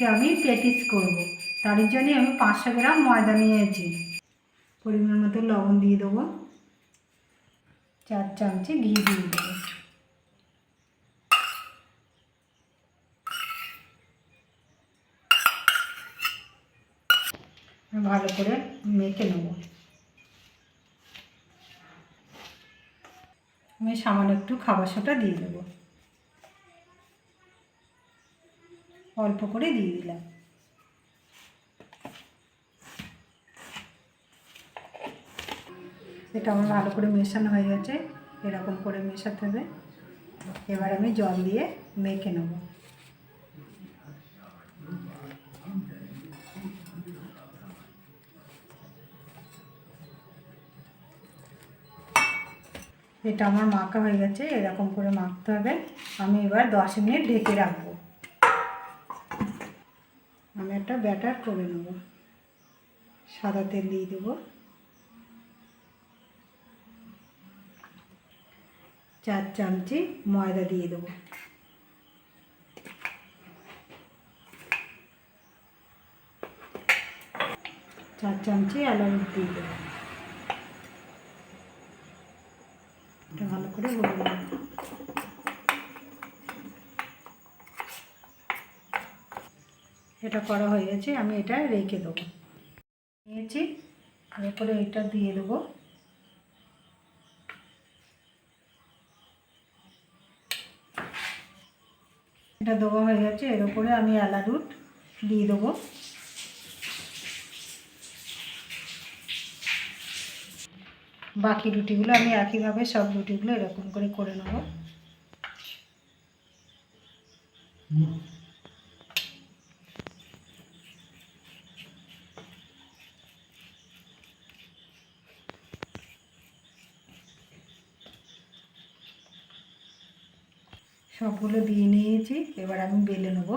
আজকে আমি পেটিস করব। তার জন্যই আমি পাঁচশো গ্রাম ময়দা নিয়েছি। পরিমাণ মতো লবণ দিয়ে দেবো। চার চামচে ঘি দিয়ে দেবো। ভালো করে মেখে নেব। আমি সামান্য একটু খাবার সোটা দিয়ে দেবো। অল্প করে দিয়ে দিলাম। এটা আমার ভালো করে মেশানো হয়ে গেছে, এরকম করে মেশাতে হবে। এবার আমি জল দিয়ে মেখে নেব। এটা আমার মাখা হয়ে গেছে, এরকম করে মাখতে হবে। আমি এবার দশ মিনিট ঢেকে রাখব আমি একটা ব্যাটার করে নেব। সাদা তেল দিয়ে দেবো। চার চামচি ময়দা দিয়ে দেবো। চার চামচি এলাচ দিয়ে দেবো। এটা ভালো করে নেব এটা করা হয়ে গেছে, আমি এটা রেখে দেবো। নিয়েছি এরপরে এটা দিয়ে দেবো। এটা দেওয়া হয়ে গেছে, এর উপরে আমি অ্যালারুট দিয়ে দেবো। বাকি রুটিগুলো আমি একইভাবে সব রুটিগুলো এরকম করে করে নেব। সবগুলো দিয়ে নিয়েছি, এবার আমি বেলে নেব।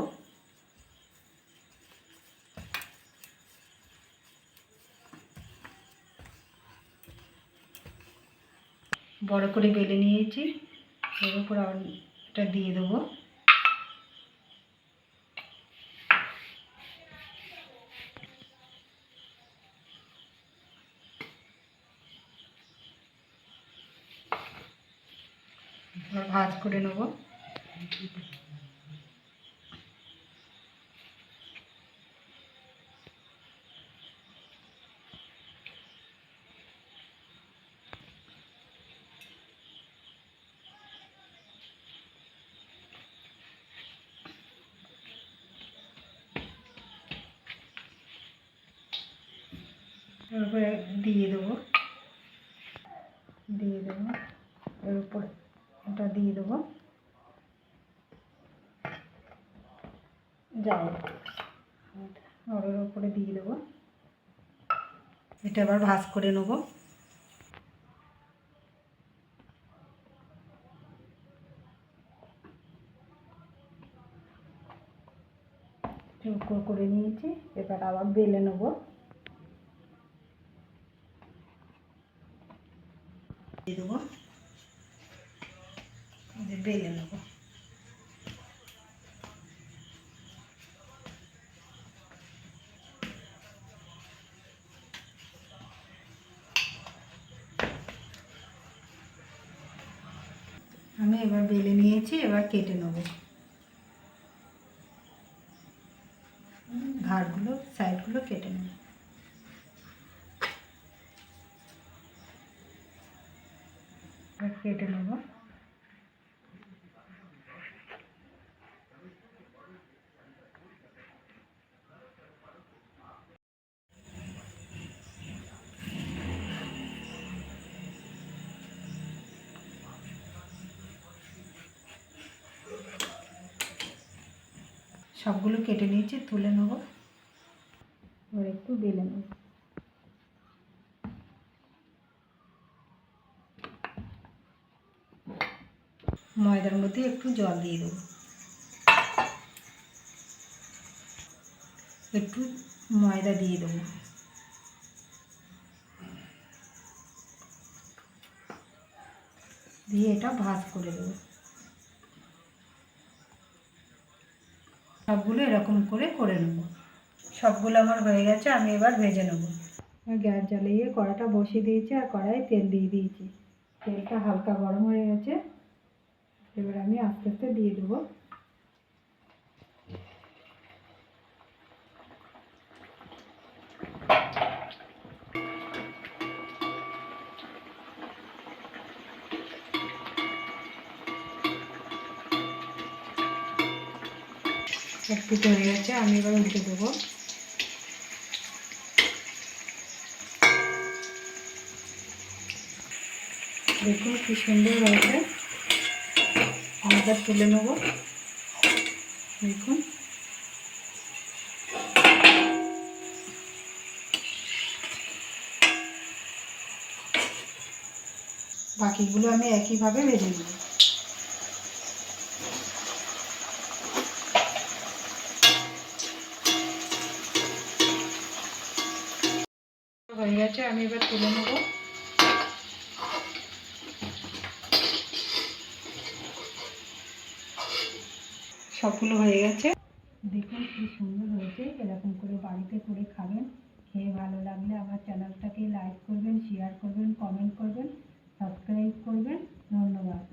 বড় করে বেলে নিয়েছি, এর উপর এটা দিয়ে দেবো। ভাজ করে নেব। দিয়ে দেবো দিয়ে দেবো এর উপর এটা দিয়ে দেবো যাও। ওর উপরে দিয়ে দেবো। এটা আবার ভাজ করে নেব। চৌকো করে নিয়েছি, এবার আবার বেলে নেব। দিয়ে দেবো। বেলে নেব। আমি এবার বেলে নিয়েছি এবার কেটে নেব। ঘাড়গুলো সাইডগুলো কেটে নেব। সবগুলো কেটে নিয়েছি তুলে নেব। এবার একটু বেলে নেব। ময়দার মধ্যে একটু জল দিয়ে দেবো। একটু ময়দা দিয়ে দেবো। দিয়ে এটা ভাজ করে দেবো। সবগুলো এরকম করে করে নেব। সবগুলো আমার হয়ে গেছে, আমি এবার ভেজে নেব। গ্যাস জ্বালিয়ে কড়াটা বসিয়ে দিয়েছি আর কড়াই তেল দিয়ে দিয়েছি। তেলটা হালকা গরম হয়ে গেছে, এবার আমি আস্তে আস্তে দিয়ে দেবো। এক পিঠে হয়ে গেছে, আমি এবার উল্টে দেবো। দেখুন কি সুন্দর হয়েছে। আমি এবার তুলে নেব। দেখুন। বাকিগুলো আমি একইভাবে ভেজে নেব। হয়ে গেছে, আমি এবার তুলে নেব। সবগুলো হয়ে গেছে। দেখুন কি সুন্দর হয়েছে, এরকম করে বাড়িতে করে খাবেন। খেয়ে ভালো লাগলে আমার চ্যানেলটাকে লাইক করবেন শেয়ার করবেন কমেন্ট করবেন সাবস্ক্রাইব করবেন। ধন্যবাদ।